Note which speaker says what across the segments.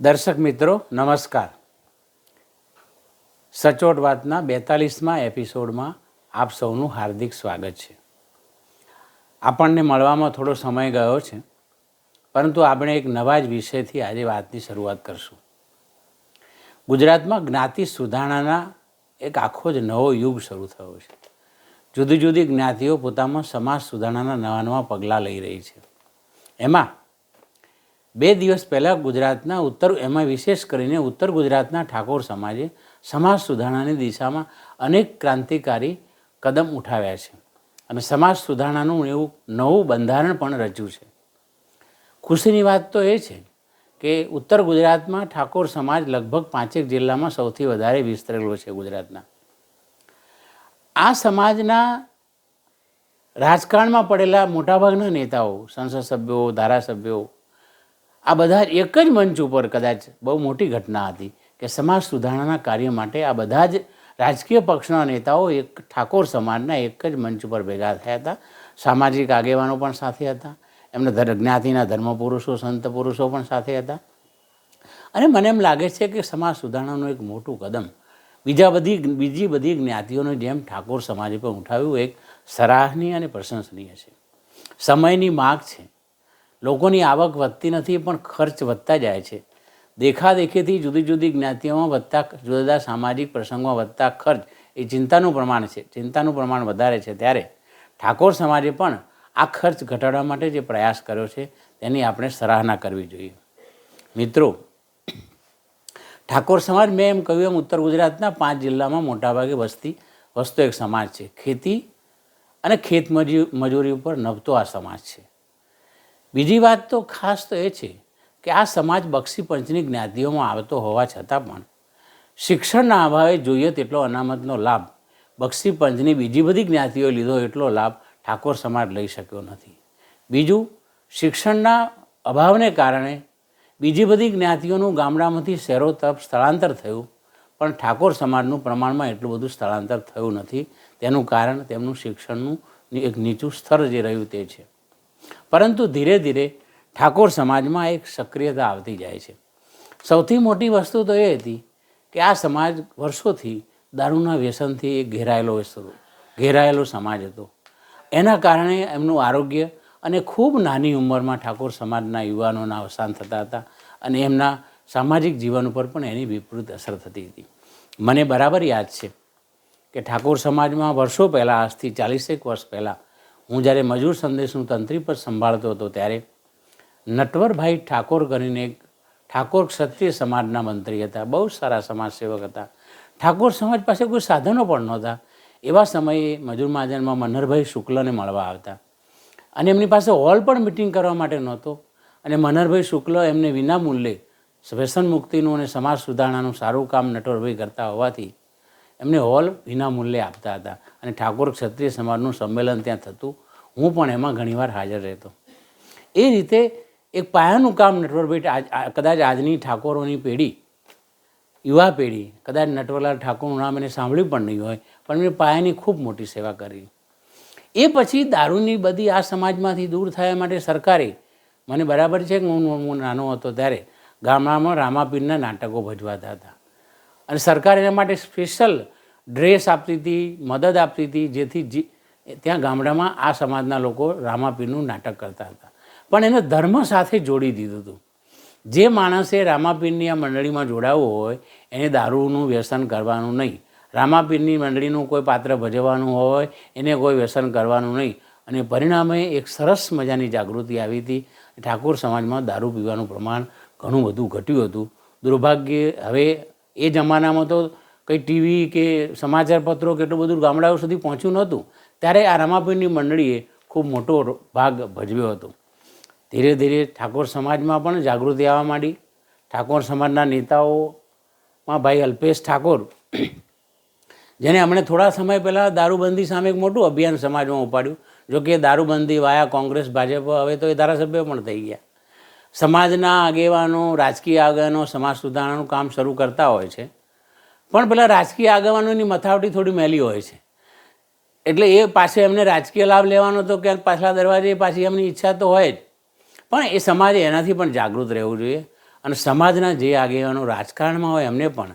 Speaker 1: દર્શક મિત્રો, નમસ્કાર. સચોટ વાતના બેતાલીસમાં એપિસોડમાં આપ સૌનું હાર્દિક સ્વાગત છે. આપણને મળવામાં થોડો સમય ગયો છે, પરંતુ આપણે એક નવા જ વિષયથી આજે વાતની શરૂઆત કરશું. ગુજરાતમાં જ્ઞાતિ સુધારણાના એક આખો જ નવો યુગ શરૂ થયો છે. જુદી જુદી જ્ઞાતિઓ પોતામાં સમાજ સુધારણાના નવા નવા પગલાં લઈ રહી છે. એમાં બે દિવસ પહેલાં ગુજરાતના ઉત્તર, એમાં વિશેષ કરીને ઉત્તર ગુજરાતના ઠાકોર સમાજે સમાજ સુધારણાની દિશામાં અનેક ક્રાંતિકારી કદમ ઉઠાવ્યા છે. અને સમાજ સુધારણાનું એવું નવું બંધારણ પણ રચ્યું છે. ખુશીની વાત તો એ છે કે ઉત્તર ગુજરાતમાં ઠાકોર સમાજ લગભગ પાંચેક જિલ્લામાં સૌથી વધારે વિસ્તરેલો છે ગુજરાતના. આ સમાજના રાજકારણમાં પડેલા મોટાભાગના નેતાઓ, સંસદ સભ્યો, ધારાસભ્યો આ બધા એક જ મંચ ઉપર કદાચ બહુ મોટી ઘટના હતી કે સમાજ સુધારણાના કાર્ય માટે આ બધા જ રાજકીય પક્ષના નેતાઓ એક ઠાકોર સમાજના એક જ મંચ ઉપર ભેગા થયા હતા. સામાજિક આગેવાનો પણ સાથે હતા. એમના જ્ઞાતિના ધર્મપુરુષો, સંત પુરુષો પણ સાથે હતા. અને મને એમ લાગે છે કે સમાજ સુધારણાનું એક મોટું કદમ બીજા બધી, બીજી બધી જ્ઞાતિઓની જેમ ઠાકોર સમાજે પણ ઉઠાવ્યું, એક સરાહનીય અને પ્રશંસનીય છે. સમયની માગ છે. લોકોની આવક વધતી નથી, પણ ખર્ચ વધતા જાય છે. દેખાદેખીથી જુદી જુદી જ્ઞાતિઓમાં વધતા, જુદા જુદા સામાજિક પ્રસંગોમાં વધતા ખર્ચ એ ચિંતાનું પ્રમાણ છે. ચિંતાનું પ્રમાણ વધારે છે ત્યારે ઠાકોર સમાજે પણ આ ખર્ચ ઘટાડવા માટે જે પ્રયાસ કર્યો છે, તેની આપણે સરાહના કરવી જોઈએ. મિત્રો, ઠાકોર સમાજ મેં એમ કહ્યું એમ ઉત્તર ગુજરાતના પાંચ જિલ્લામાં મોટાભાગે વસ્તી, વસતો એક સમાજ છે. ખેતી અને ખેત મજૂરી ઉપર નભતો આ સમાજ છે. બીજી વાત તો ખાસ તો એ છે કે આ સમાજ બક્ષી પંચની જ્ઞાતિઓમાં આવતો હોવા છતાં પણ શિક્ષણના અભાવે જોઈએ તેટલો અનામતનો લાભ. બક્ષી પંચની બીજી બધી જ્ઞાતિઓ લીધો એટલો લાભ ઠાકોર સમાજ લઈ શક્યો નથી. બીજું, શિક્ષણના અભાવને કારણે બીજી બધી જ્ઞાતિઓનું ગામડામાંથી શહેરો તરફ સ્થળાંતર થયું, પણ ઠાકોર સમાજનું પ્રમાણમાં એટલું બધું સ્થળાંતર થયું નથી. તેનું કારણ તેમનું શિક્ષણનું એક નીચું સ્તર જે રહ્યું તે છે. પરંતુ ધીરે ધીરે ઠાકોર સમાજમાં એક સક્રિયતા આવતી જાય છે. સૌથી મોટી વસ્તુ તો એ હતી કે આ સમાજ વર્ષોથી દારૂના વ્યસનથી એક ઘેરાયેલો ઘેરાયેલો સમાજ હતો. એના કારણે એમનું આરોગ્ય અને ખૂબ નાની ઉંમરમાં ઠાકોર સમાજના યુવાનોના અવસાન થતા હતા અને એમના સામાજિક જીવન ઉપર પણ એની વિપરીત અસર થતી હતી. મને બરાબર યાદ છે કે ઠાકોર સમાજમાં વર્ષો પહેલાં, આજથી ચાલીસેક વર્ષ પહેલાં હું જ્યારે મજૂર સંદેશનું તંત્રી પર સંભાળતો હતો ત્યારે નટવરભાઈ ઠાકોર કરીને એક ઠાકોર ક્ષત્રિય સમાજના મંત્રી હતા, બહુ સારા સમાજસેવક હતા. ઠાકોર સમાજ પાસે કોઈ સાધનો પણ નહોતા. એવા સમયે મજૂર મહાજનમાં મનહરભાઈ શુક્લને મળવા આવતા. અને એમની પાસે હોલ પણ મિટિંગ કરવા માટે નહોતો. અને મનહરભાઈ શુક્લ એમને વિના મૂલ્યે વ્યસન મુક્તિનું અને સમાજ સુધારણાનું સારું કામ નટવરભાઈ કરતા હોવાથી એમને હોલ વિનામૂલ્યે આપતા હતા. અને ઠાકોર ક્ષત્રિય સમાજનું સંમેલન ત્યાં થતું. હું પણ એમાં ઘણીવાર હાજર રહેતો. એ રીતે એક પાયાનું કામ નટવરભાઈ કદાચ આજની ઠાકોરોની પેઢી, યુવા પેઢી, કદાચ નટવરલાલ ઠાકોરનું નામ એને સાંભળ્યું પણ નહીં હોય, પણ એમણે પાયાની ખૂબ મોટી સેવા કરી. એ પછી દારૂની બધી આ સમાજમાંથી દૂર થયા માટે સરકારે, મને બરાબર છે કે હું નાનો હતો ત્યારે, ગામડામાં રામાપીરના નાટકો ભજવાતા હતા. અને સરકાર એના માટે સ્પેશિયલ ડ્રેસ આપતી હતી, મદદ આપતી હતી, જેથી ત્યાં ગામડામાં આ સમાજના લોકો રામાપીરનું નાટક કરતા હતા. પણ એને ધર્મ સાથે જોડી દીધું હતું. જે માણસે રામાપીરની આ મંડળીમાં જોડાવવું હોય, એને દારૂનું વ્યસન કરવાનું નહીં. રામાપીરની મંડળીનું કોઈ પાત્ર ભજવવાનું હોય, એને કોઈ વ્યસન કરવાનું નહીં. અને પરિણામે એક સરસ મજાની જાગૃતિ આવી હતી. ઠાકોર સમાજમાં દારૂ પીવાનું પ્રમાણ ઘણું બધું ઘટ્યું હતું. દુર્ભાગ્યે હવે એ જમાનામાં તો કંઈ ટીવી કે સમાચારપત્રો કે એટલું બધું ગામડાઓ સુધી પહોંચ્યું નહોતું. ત્યારે આ રમાપીરની મંડળીએ ખૂબ મોટો ભાગ ભજવ્યો હતો. ધીરે ધીરે ઠાકોર સમાજમાં પણ જાગૃતિ આવવા માંડી. ઠાકોર સમાજના નેતાઓમાં ભાઈ અલ્પેશ ઠાકોર, જેને હમણાં થોડા સમય પહેલાં દારૂબંધી સામે એક મોટું અભિયાન સમાજમાં ઉપાડ્યું. જો કે દારૂબંધી વાયા કોંગ્રેસ, ભાજપ, હવે તો એ ધારાસભ્ય પણ થઈ ગયા. સમાજના આગેવાનો, રાજકીય આગેવાનો, સમાજ સુધારણાનું કામ શરૂ કરતા હોય છે. પણ પેલા રાજકીય આગેવાનોની મથાવટી થોડી મેલી હોય છે. એટલે એ પાસે એમને રાજકીય લાભ લેવાનો તો ક્યાંક પાછલા દરવાજે પાછી એમની ઈચ્છા તો હોય જ. પણ એ સમાજે એનાથી પણ જાગૃત રહેવું જોઈએ અને સમાજના જે આગેવાનો રાજકારણમાં હોય એમને પણ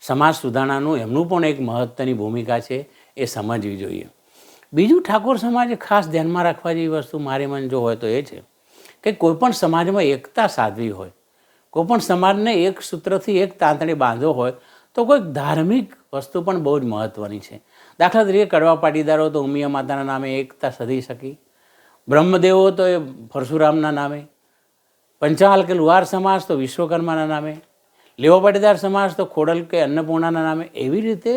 Speaker 1: સમાજ સુધારણાનું એમનું પણ એક મહત્ત્વની ભૂમિકા છે એ સમજવી જોઈએ. બીજું ઠાકોર સમાજે ખાસ ધ્યાનમાં રાખવા જેવી વસ્તુ મારે મન જો હોય તો એ છે. કે કોઈપણ સમાજમાં એકતા સાધવી હોય, કોઈપણ સમાજને એક સૂત્રથી એક તાંતણે બાંધો હોય, તો કોઈક ધાર્મિક વસ્તુ પણ બહુ જ મહત્ત્વની છે. દાખલા તરીકે કડવા પાટીદારો તો ઉમિયા માતાના નામે એકતા સધી શકી. બ્રહ્મદેવો તો એ પરશુરામના નામે. પંચાલ કે લુહાર સમાજ તો વિશ્વકર્માના નામે. લેવા પાટીદાર સમાજ તો ખોડલ કે અન્નપૂર્ણાના નામે. એવી રીતે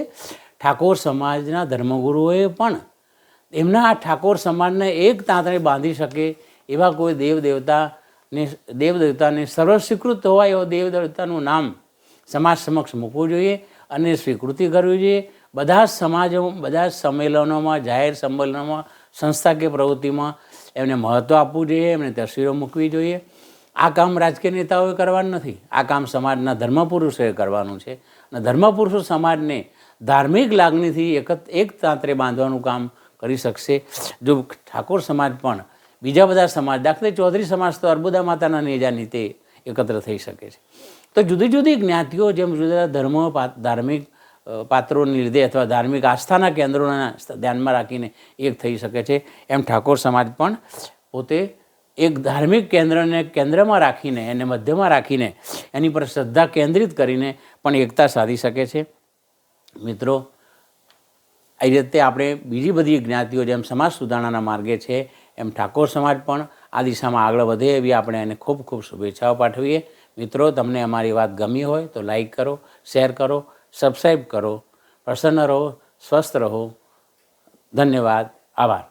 Speaker 1: ઠાકોર સમાજના ધર્મગુરુઓએ પણ એમના આ ઠાકોર સમાજને એક તાંતણે બાંધી શકે એવા કોઈ દેવ દેવતાને દેવ દેવતાને સર્વસ્વીકૃત હોવા એવો દેવ દેવતાનું નામ સમાજ સમક્ષ મૂકવું જોઈએ અને સ્વીકૃતિ કરવી જોઈએ. બધા જ સમાજો, બધા જ સંમેલનોમાં, જાહેર સંમેલનોમાં સંસ્થાકીય પ્રવૃત્તિમાં એમને મહત્ત્વ આપવું જોઈએ, એમને તસવીરો મૂકવી જોઈએ. આ કામ રાજકીય નેતાઓએ કરવાનું નથી. આ કામ સમાજના ધર્મપુરુષોએ કરવાનું છે. અને ધર્મપુરુષો સમાજને ધાર્મિક લાગણીથી એક એક તાંત્રે બાંધવાનું કામ કરી શકશે. જો ઠાકોર સમાજ પણ બીજા બધા સમાજ, દાખલે ચૌધરી સમાજ તો અર્બુદા માતાના નેજા નીતે એકત્ર થઈ શકે છે. તો જુદી જુદી જ્ઞાતિઓ જેમ જુદા ધર્મો ધાર્મિક પાત્રોને લીધે અથવા ધાર્મિક આસ્થાના કેન્દ્રોના ધ્યાનમાં રાખીને એક થઈ શકે છે. એમ ઠાકોર સમાજ પણ પોતે એક ધાર્મિક કેન્દ્રને કેન્દ્રમાં રાખીને એને મધ્યમાં રાખીને એની પર શ્રદ્ધા કેન્દ્રિત કરીને પણ એકતા સાધી શકે છે. મિત્રો આવી રીતે આપણે બીજી બધી જ્ઞાતિઓ જેમ સમાજ સુધારણાના માર્ગે છે એમ ઠાકોર સમાજ પણ આ દિશામાં આગળ વધે એવી આપણે એને ખૂબ ખૂબ શુભેચ્છાઓ પાઠવીએ. મિત્રો, તમને અમારી વાત ગમી હોય તો લાઈક કરો શેર કરો સબસ્ક્રાઈબ કરો, પ્રસન્ન રહો, સ્વસ્થ રહો. ધન્યવાદ. આભાર.